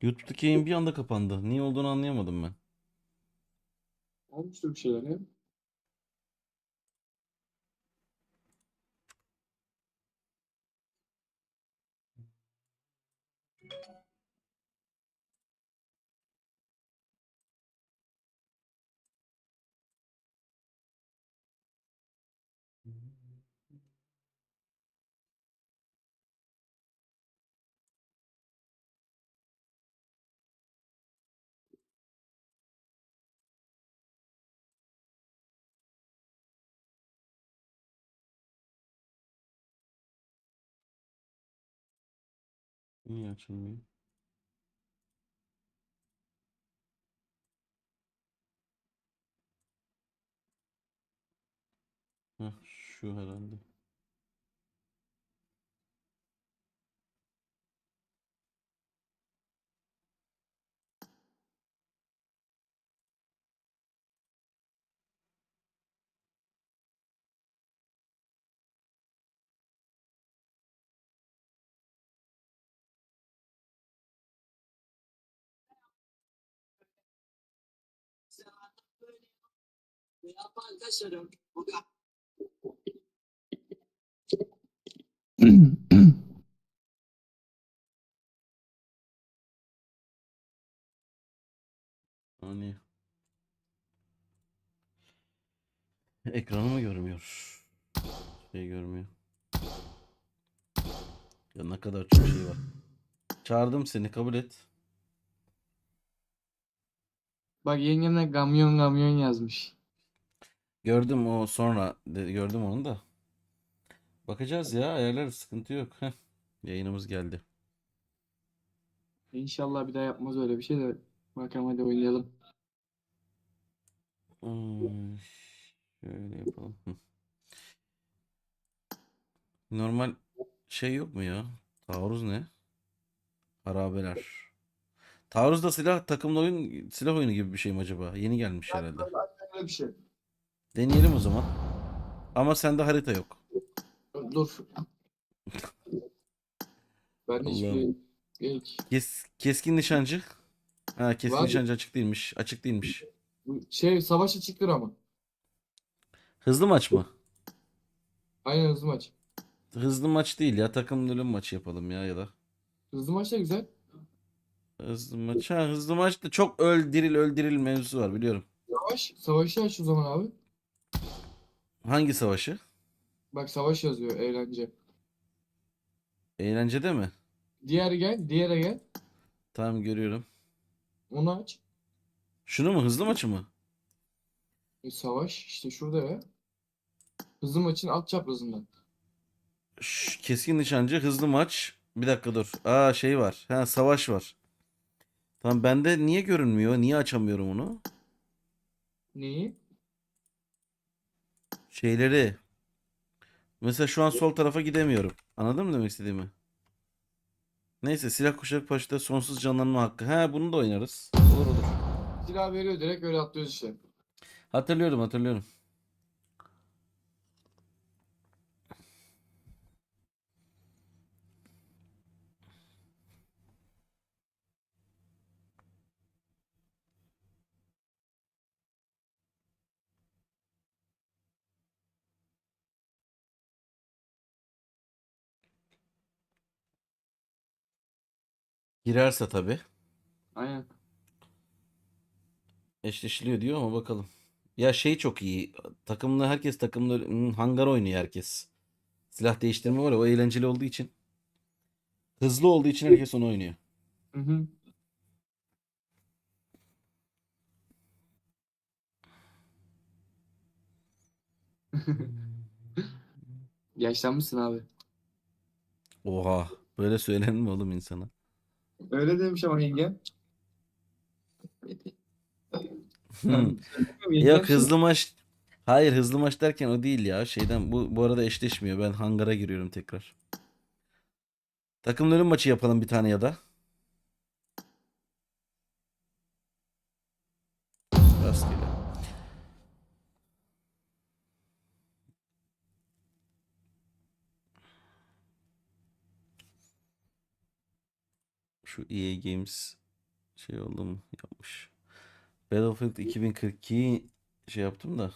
YouTube'daki yayın bir anda kapandı. Niye olduğunu anlayamadım ben. Olmuştur bir şeyler ya. Niye açılmıyor? Heh, şu herhalde. Hani ekranı mı görmüyor? Şey görmüyor. Ya ne kadar çok şey var. Çağırdım seni kabul et. Bak yengemle gamyon gamyon yazmış. Gördüm o sonra de- gördüm onu da. Bakacağız ya ayarlar sıkıntı yok. Heh, yayınımız geldi. İnşallah bir daha yapmaz öyle bir şey de. Bakalım hadi oynayalım. Hmm, şöyle yapalım. Hı. Normal şey yok mu ya? Taarruz ne? Harabeler. Taarruz da silah takımlı oyun silah oyunu gibi bir şey mi acaba? Yeni gelmiş herhalde. Öyle bir şey. Deneyelim o zaman. Ama sende harita yok. Dur. Ben hiçbir ilk. Kes, keskin nişancı. Ha keskin Var. nişancı açık değilmiş. Açık değilmiş. Şey savaş açıktır ama. Hızlı maç mı? Aynen hızlı maç. Hızlı maç değil ya. Takım ölüm maçı yapalım ya ya da. Hızlı maç da güzel. Hızlı maç. Ha hızlı maçta çok öl diril öl diril mevzusu var biliyorum. Savaş. Savaşı aç o zaman abi. Hangi savaşı? Bak savaş yazıyor eğlence. Eğlencede mi? Diğer gel. Diğere gel. Tamam görüyorum. Onu aç. Şunu mu? Hızlı maçı mı? E, savaş işte şurada ya. Hızlı maçın alt çaprazında. Şş, keskin nişancı hızlı maç. Bir dakika dur. Aa şey var. Ha savaş var. Tamam bende niye görünmüyor? Niye açamıyorum onu? Neyi? Şeyleri. Mesela şu an sol tarafa gidemiyorum. Anladın mı demek istediğimi? Neyse silah kuşak paşta sonsuz canlanma hakkı. Ha bunu da oynarız. Olur olur. Silah veriyor direkt öyle atlıyoruz işte. Hatırlıyorum hatırlıyorum. Girerse tabii. Aynen. Eşleşiliyor diyor ama bakalım. Ya şey çok iyi. Takımlı herkes takımlı hmm, hangar oynuyor herkes. Silah değiştirme var ya o eğlenceli olduğu için. Hızlı olduğu için herkes onu oynuyor. Hı hı. Yaşlanmışsın abi. Oha. Böyle söylenir mi oğlum insana? Öyle demiş ama yengem. Hmm. Yok hızlı maç. Hayır hızlı maç derken o değil ya. Şeyden bu bu arada eşleşmiyor. Ben hangara giriyorum tekrar. Takımlı ölüm maçı yapalım bir tane ya da. Rastgele. Şu EA Games şey oldu mu yapmış. Battlefield 2042 şey yaptım da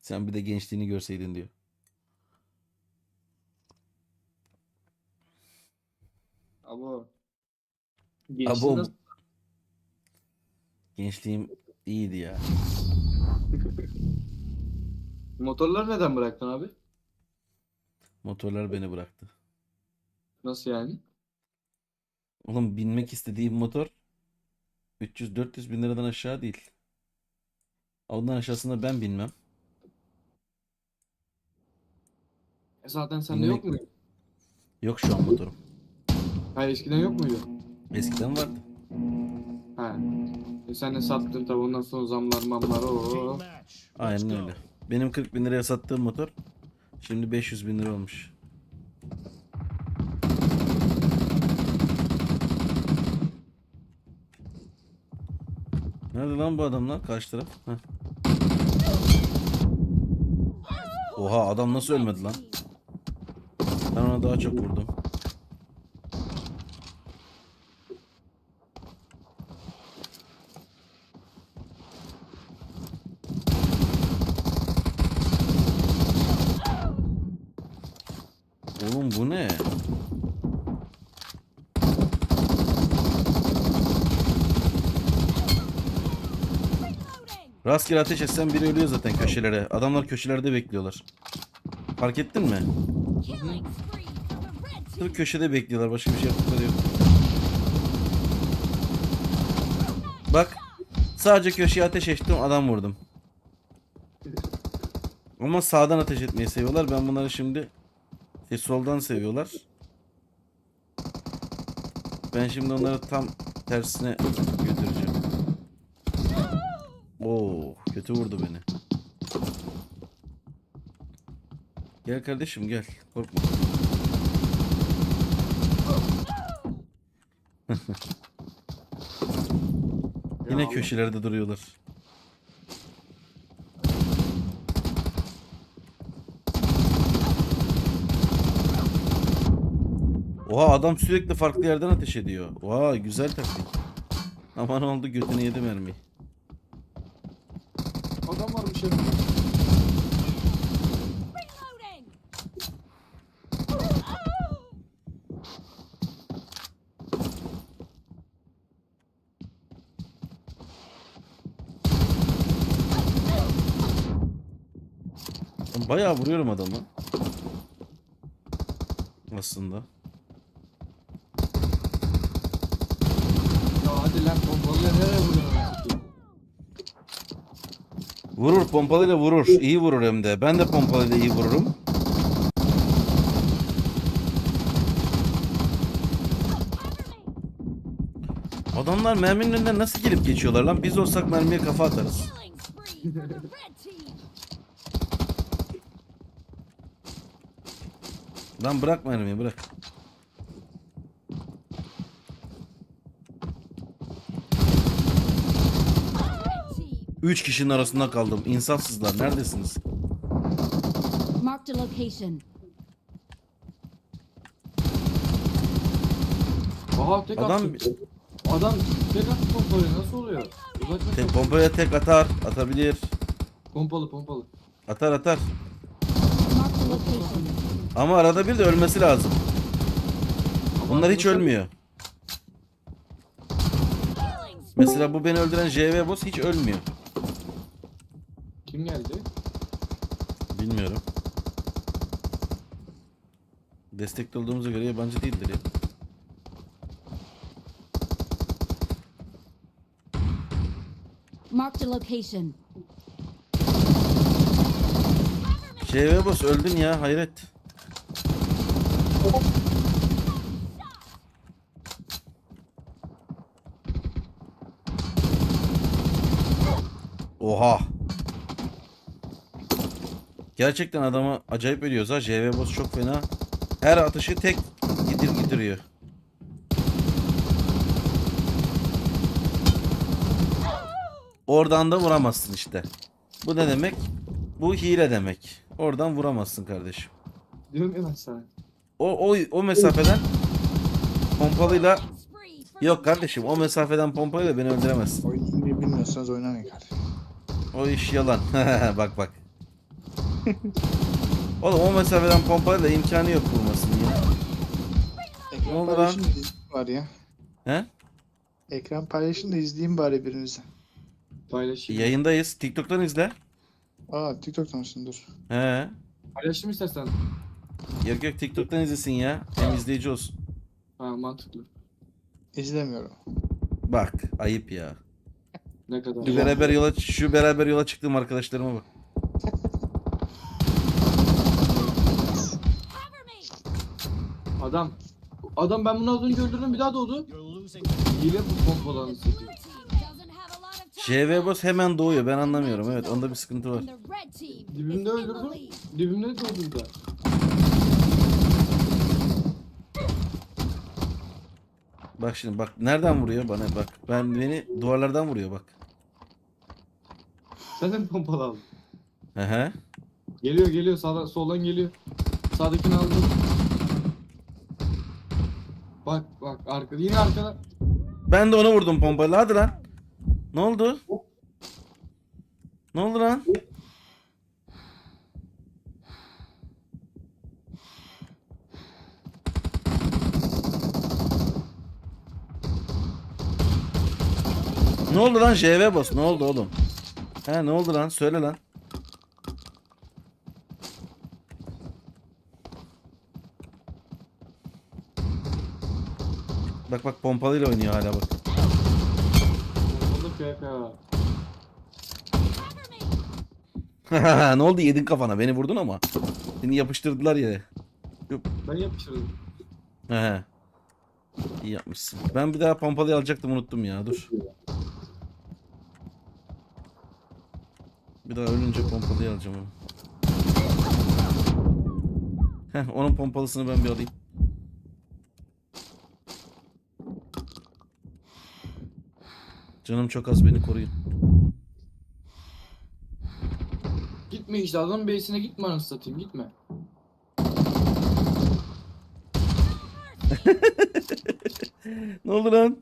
sen bir de gençliğini görseydin diyor. Abo. Gençliğin Abo nasıl? gençliğim iyiydi ya. Motorları neden bıraktın abi? Motorlar beni bıraktı. Nasıl yani? Oğlum binmek istediğim motor 300-400 bin liradan aşağı değil. Ondan aşağısında ben binmem. E zaten sende Binmek- yok muydu? Yok şu an motorum. Hayır eskiden yok muydu? Eskiden vardı. Ha. E sen de sattın tabi ondan sonra zamlar mamlar o. Aynen öyle. Benim 40 bin liraya sattığım motor şimdi 500 bin lira olmuş. Nerede lan bu adam lan? Oha adam nasıl ölmedi lan? Ben ona daha çok vurdum. Oğlum bu ne? Rastgele ateş etsen biri ölüyor zaten köşelere. Adamlar köşelerde bekliyorlar. Fark ettin mi? Sırf köşede bekliyorlar. Başka bir şey yaptıkları yok. Bak. Sadece köşeye ateş ettim. Adam vurdum. Ama sağdan ateş etmeyi seviyorlar. Ben bunları şimdi şey, soldan seviyorlar. Ben şimdi onları tam tersine götüreceğim. Oo, kötü vurdu beni. Gel kardeşim gel. Korkma. Yine Ya köşelerde duruyorlar. Oha adam sürekli farklı yerden ateş ediyor. Oha güzel taktik. Aman oldu götüne yedi mermiyi. Adam ya. Reloading. Ben bayağı vuruyorum adamı. Aslında. Ya hadi lan bombalıya nereye vuruyorsun? Vurur pompalıyla vurur. İyi vurur hem de. Ben de pompalıyla iyi vururum. Adamlar merminin önünden nasıl gelip geçiyorlar lan? Biz olsak mermiye kafa atarız. Lan bırak mermiyi bırak. Red team. Üç kişinin arasında kaldım. İnsafsızlar. Neredesiniz? Marked a location. Aha tek Adam- attı. Adam tek attı pompalıyı nasıl oluyor? Tek pompaya tek atar. Atabilir. Pompalı pompalı. Atar atar. Marked a location. Ama arada bir de ölmesi lazım. Ama Bunlar hiç arkadaşlar- ölmüyor. Mesela bu beni öldüren JV boss hiç ölmüyor. Kim geldi? Bilmiyorum. Destekli olduğumuza göre yabancı değildir ya. Marked a location. JV boss öldün ya hayret. Oha. Gerçekten adama acayip ediyoruz ha. JV boss çok fena. Her atışı tek gidir gidiriyor. Oradan da vuramazsın işte. Bu ne demek? Bu hile demek. Oradan vuramazsın kardeşim. Diyorum ya ben sana. O o o mesafeden pompalıyla Yok kardeşim o mesafeden pompayla beni öldüremezsin. Oyunu bilmiyorsanız oynamayın kardeşim. O iş yalan. bak bak. Oğlum o mesafeden pompayla imkanı yok vurmasın ya. Ekran oldu lan? paylaşın da izleyeyim bari ya. He? Ekran paylaşın da izleyeyim bari birinizi. Paylaşayım. Yayındayız. TikTok'tan izle. Aa TikTok'tan mısın dur. He. Paylaşayım istersen. Yok yok TikTok'tan izlesin ya. Hem izleyici olsun. Ha mantıklı. İzlemiyorum. Bak ayıp ya. Ne kadar. Şu beraber yola şu beraber yola çıktığım arkadaşlarıma bak. Adam. Adam ben bunu az önce öldürdüm bir daha doğdu. Hile bu time. JV Boss hemen doğuyor. Ben anlamıyorum. Evet onda bir sıkıntı var. Dibimde öldürdüm. Dibimde doğdu da. Bak şimdi bak nereden vuruyor bana bak. Ben beni duvarlardan vuruyor bak. Sen de mi pompalı aldın? Hı hı. Geliyor geliyor sağdan soldan geliyor. Sağdakini aldım. Bak bak arka yine arkada. Ben de onu vurdum pompayla. Hadi lan. Ne oldu? Ne oldu lan? Ne oldu lan JV boss? Ne oldu oğlum? He ne oldu lan? Söyle lan. Bak bak pompalıyla oynuyor hala bak. Pompalı ne oldu yedin kafana beni vurdun ama. Seni yapıştırdılar yere. Ben yapıştırdım. He. İyi yapmışsın. Ben bir daha pompalıyı alacaktım unuttum ya dur. Bir daha ölünce pompalıyı alacağım onu. Heh onun pompalısını ben bir alayım. Canım çok az beni koruyun. Gitme işte adamın base'ine gitme anasını satayım gitme. Ne oldu lan?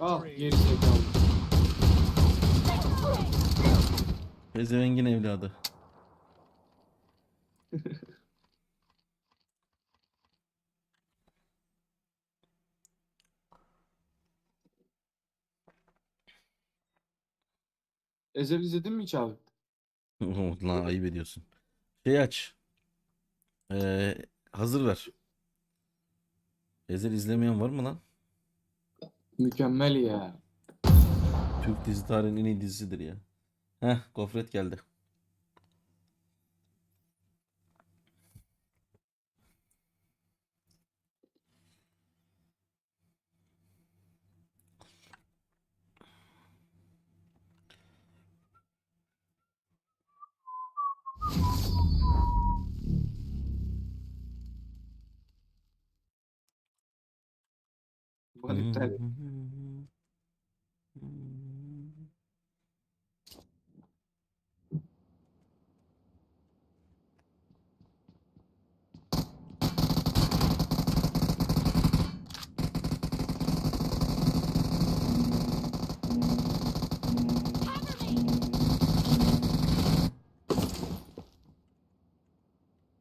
Al victory. geri zekalı. Pezevengin evladı. Ezel izledin mi hiç abi? lan ayıp ediyorsun. Şey aç. Ee, hazır ver. Ezel izlemeyen var mı lan? Mükemmel ya. Türk dizi tarihinin en iyi dizisidir ya. Heh, gofret geldi. Var iptal.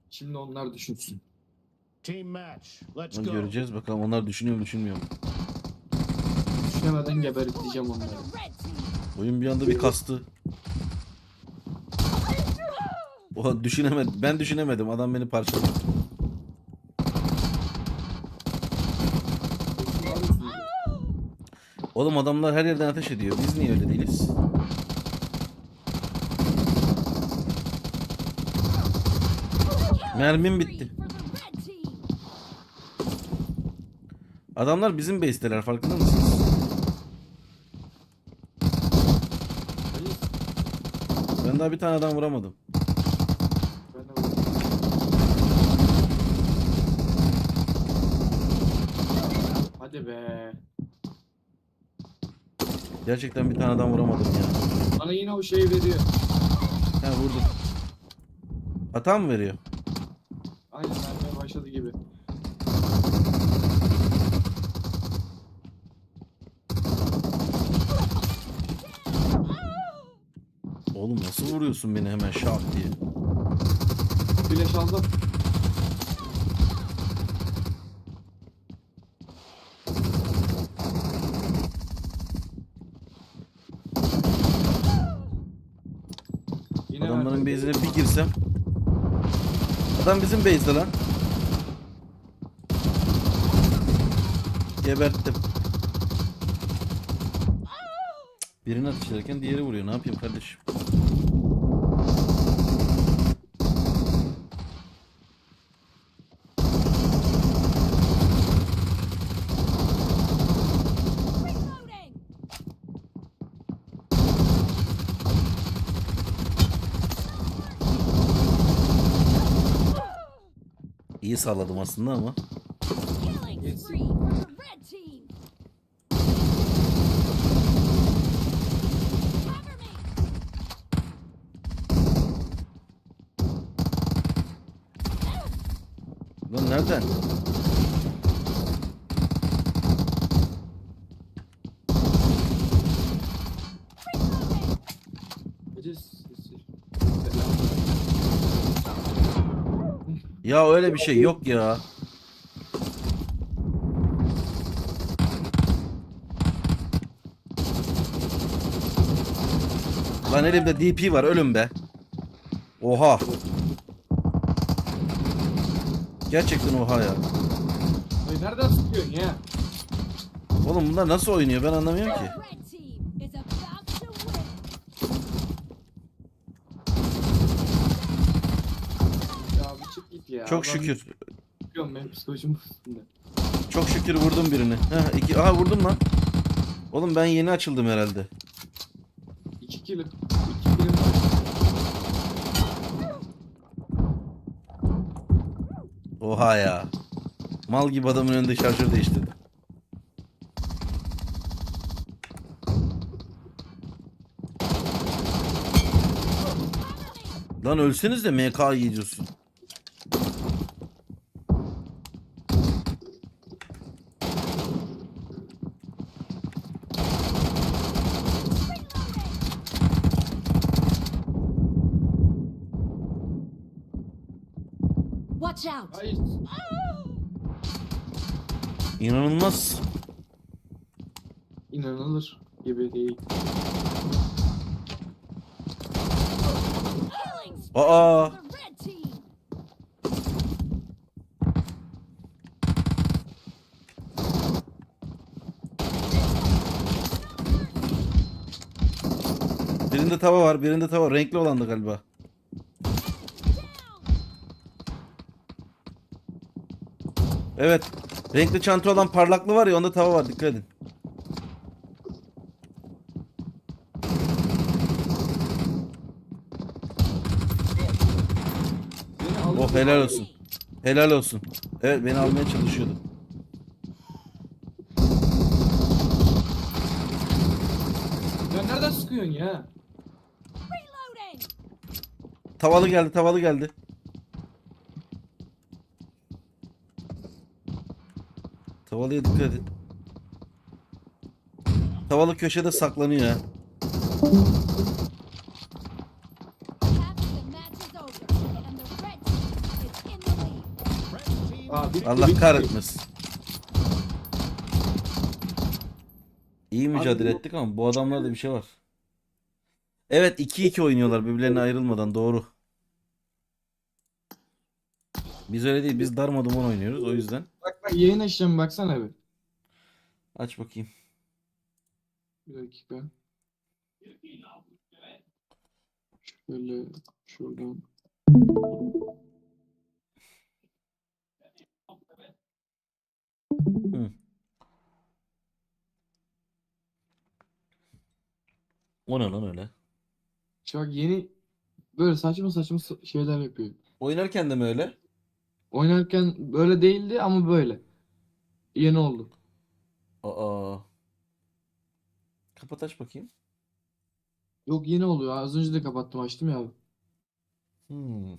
Şimdi onlar düşünsün. Team match. Let's go. göreceğiz bakalım onlar düşünüyor mu düşünmüyor mu? Düşünemeden geberteceğim onları. Oyun bir anda bir kastı. Oha düşünemedim. Ben düşünemedim. Adam beni parçaladı. Oğlum adamlar her yerden ateş ediyor. Biz niye öyle değiliz? Mermim bitti. Adamlar bizim base'teler farkında mısınız? Hayır, Ben daha bir tane adam vuramadım. Hadi be. Gerçekten bir tane adam vuramadım ya. Bana yine o şeyi veriyor. Ha vurdum. Hata mı veriyor? başladı gibi. Oğlum nasıl vuruyorsun beni hemen şak diye. Flash aldım. Yine Adamların base'ine bir girsem. Adam bizim base'de lan. Geberttim. Birini atış ederken diğeri vuruyor. Ne yapayım kardeşim? İyi salladım aslında ama. Yes. Nereden? Ya öyle bir şey yok ya. Lan elimde DP var ölüm be. Oha. Gerçekten oha ya. Ay nereden sıkıyorsun ya? Oğlum bunlar nasıl oynuyor ben anlamıyorum ki. Ya bir çık git ya. Çok şükür. Çıkıyorum benim psikolojim üstünde. Çok şükür vurdum birini. Heh, iki, aha vurdum lan. Oğlum ben yeni açıldım herhalde. 2 kilo. 2 kilo var. Oha ya. Mal gibi adamın önünde şarjör değiştirdi. Lan ölseniz de MK yiyeceksin. Watch out. Hayır. İnanılmaz. İnanılır gibi değil. Aa. Birinde tava var, birinde tava. Renkli olandı galiba. Evet. Renkli çanta olan parlaklı var ya onda tava var dikkat edin. Oh helal olsun. Helal olsun. Evet beni almaya çalışıyordu. Ya nereden sıkıyorsun ya? Tavalı geldi, tavalı geldi. Tavalıya dikkat edin. Tavalı köşede saklanıyor Aa, bir, Allah bir- kahretmesin. İyi mücadele bu- ettik ama bu adamlarda bir şey var. Evet 2-2 oynuyorlar birbirlerine ayrılmadan doğru. Biz öyle değil biz darmaduman oynuyoruz o yüzden. Bak yayın açacağım baksana bir. Aç bakayım. Bir dakika. Şöyle şuradan. O ne lan öyle? Bak yeni böyle saçma saçma şeyler yapıyor. Oynarken de mi öyle? Oynarken böyle değildi ama böyle. Yeni oldu. Aa. Kapat aç bakayım. Yok yeni oluyor. Az önce de kapattım açtım ya abi. Hmm.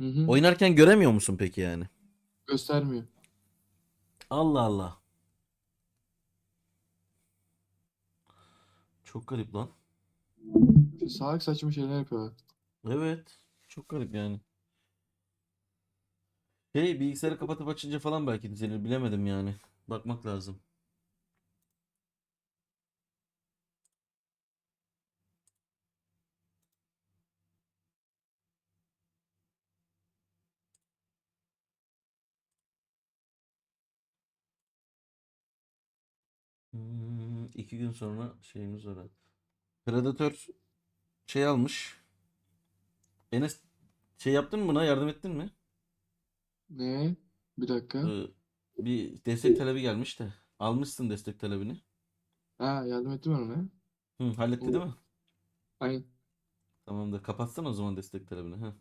Hı hı. Oynarken göremiyor musun peki yani? Göstermiyor. Allah Allah. Çok garip lan. Salak saçma şeyler yapıyorlar. Evet. Çok garip yani. Şey bilgisayarı kapatıp açınca falan belki düzelir bilemedim yani. Bakmak lazım. Hmm, iki gün sonra şeyimiz var. Predator şey almış. Enes şey yaptın mı buna yardım ettin mi? Ne? Bir dakika. Ee, bir destek talebi gelmiş de. Almışsın destek talebini. Ha yardım ettim ben ona. Hı, halletti değil mi? Aynen. Tamam da kapatsana o zaman destek talebini. Hı.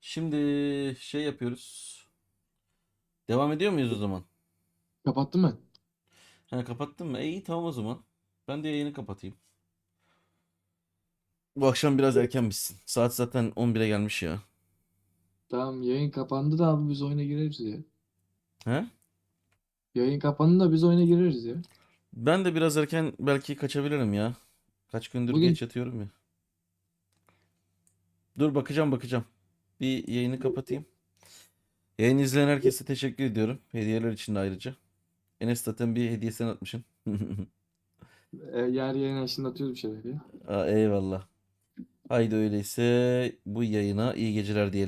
Şimdi şey yapıyoruz. Devam ediyor muyuz o zaman? Kapattım ben. Ha kapattın mı? E, iyi tamam o zaman. Ben de yayını kapatayım. Bu akşam biraz erken bitsin. Saat zaten 11'e gelmiş ya. Tamam yayın kapandı da abi biz oyuna gireriz ya. He? Yayın kapandı da biz oyuna gireriz ya. Ben de biraz erken belki kaçabilirim ya. Kaç gündür Bugün- geç yatıyorum ya. Dur bakacağım bakacağım. Bir yayını kapatayım. Yayın izleyen herkese teşekkür ediyorum. Hediyeler için de ayrıca. Enes zaten bir hediye sen atmışsın. E, yer yayın açtığında atıyoruz bir şeyler ya. Aa, eyvallah. Haydi öyleyse bu yayına iyi geceler diyelim.